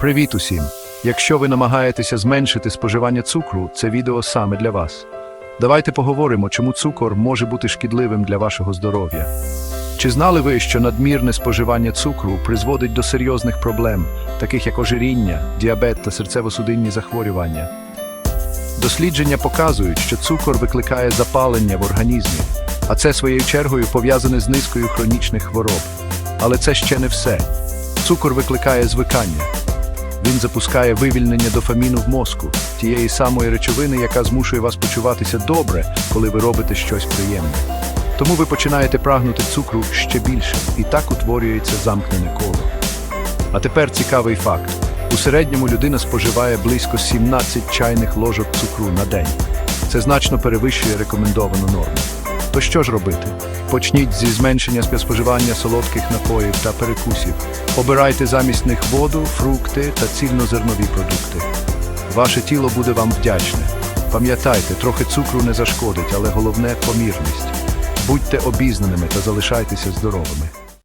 Привіт усім! Якщо ви намагаєтеся зменшити споживання цукру, це відео саме для вас. Давайте поговоримо, чому цукор може бути шкідливим для вашого здоров'я. Чи знали ви, що надмірне споживання цукру призводить до серйозних проблем, таких як ожиріння, діабет та серцево-судинні захворювання? Дослідження показують, що цукор викликає запалення в організмі, а це своєю чергою пов'язане з низкою хронічних хвороб. Але це ще не все. Цукор викликає звикання. Він запускає вивільнення дофаміну в мозку, тієї самої речовини, яка змушує вас почуватися добре, коли ви робите щось приємне. Тому ви починаєте прагнути цукру ще більше, і так утворюється замкнене коло. А тепер цікавий факт: у середньому людина споживає близько 17 чайних ложок цукру на день. Це значно перевищує рекомендовану норму. То що ж робити? Почніть зі зменшення споживання солодких напоїв та перекусів. Обирайте замість них воду, фрукти та цільнозернові продукти. Ваше тіло буде вам вдячне. Пам'ятайте, трохи цукру не зашкодить, але головне помірність. Будьте обізнаними та залишайтеся здоровими.